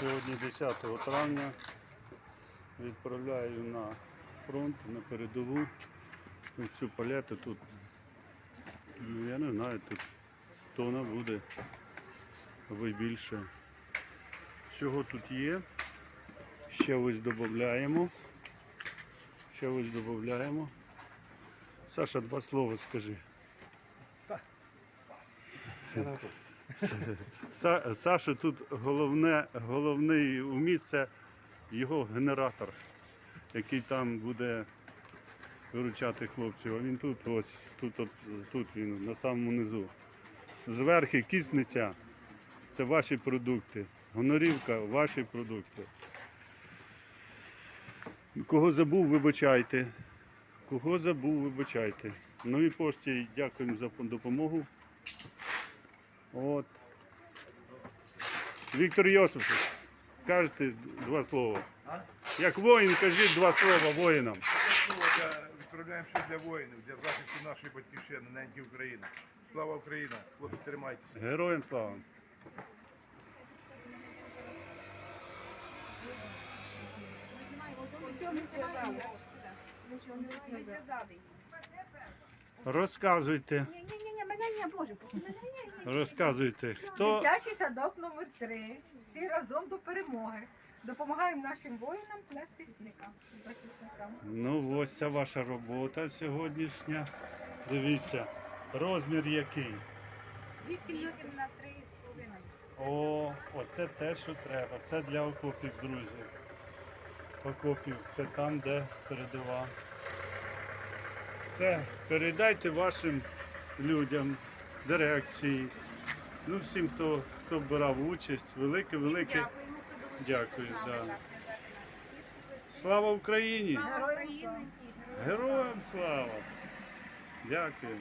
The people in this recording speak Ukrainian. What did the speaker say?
Сьогодні 10 травня відправляю на фронт, на передову. Цю палету тут, ну я не знаю, тут тона буде або більше. Всього тут є. Ще ось додаємо. Ще ось додаємо. Саша, два слова скажи. Са- Саша тут головне, головний уміст це його генератор, який там буде виручати хлопців. А він тут ось, тут, от, тут він, на самому низу. Зверхи кисниця. Це ваші продукти. Гонорівка ваші продукти. Кого забув, вибачайте. Кого забув, вибачайте. Новій пошті дякуємо за допомогу. От. Віктор Йосипович, кажете два слова. А? Як воїн, кажіть два слова воїнам. Відправляємо ще для воїнів, для захисту нашої батьківщини, неньки України. Слава Україна! Хлопці, тримайтеся. Героям слава. Розказуйте, Ні, ні, ні, мене ні, боже, ні, розказуйте, хто Дитячий садок номер 3 Всі разом до перемоги. Допомагаємо нашим воїнам плести сника, захисникам. Ну, ось ця ваша робота сьогоднішня. Дивіться, розмір який. 8 на 3 з половиною. О, оце те, що треба. Це для окопів, друзі. Окопів, це там, де передова. Це передайте вашим людям, дирекції, ну всім, хто, хто брав участь. Велике, велике. Дякую, да. Слава Україні! Слава Україні. Героям слава! Дякую.